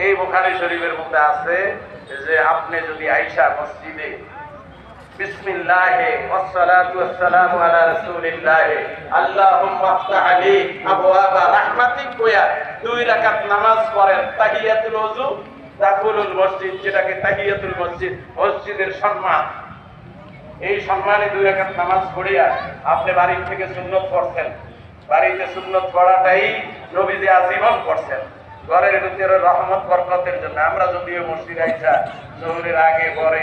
এই বোখারি শরীফের মধ্যে আছে যে আপনি যদি আইসা মসজিদে বিসমিল্লাহে ওয়াসসালাতু ওয়াসসালামু আলা রাহমাতিক দুই রাকাত নামাজ পড়েন, তাহিয়াতুল ওযু দাখুলুল মসজিদ, যেটাকে তাহিয়াতুল মসজিদ, মসজিদের সম্মান। এই সম্মানে দুই রাকাত নামাজ পড়িয়া আপনি বাড়ি থেকে সুন্নত পড়ছেন। বাড়িতে সুন্নত পড়াটাই নবীজি আজীবন পড়ছেন। ঘরের ভিতরে রহমত, বরকতের জন্য। আমরা যদিও মসজিদ আইসা জোহরের আগে পরে,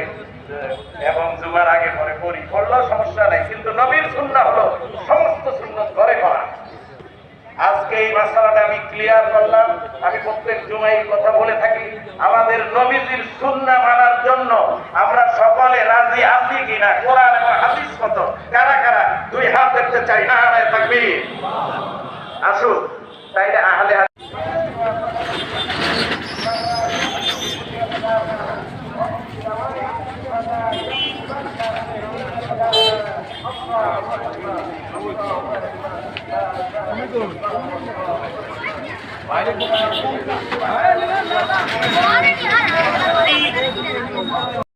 এবং জুমার আগে পরে পড়ি, পড়লেও সমস্যা নাই, কিন্তু নবীর সুন্নাহ হলো সমস্ত সুন্নত ঘরে করা। আজকে এই মাসালাটা আমি ক্লিয়ার করলাম। আমি প্রত্যেক জুমাই কথা বলে থাকি। আমাদের নবীজির সুন্না মানার জন্য Morning,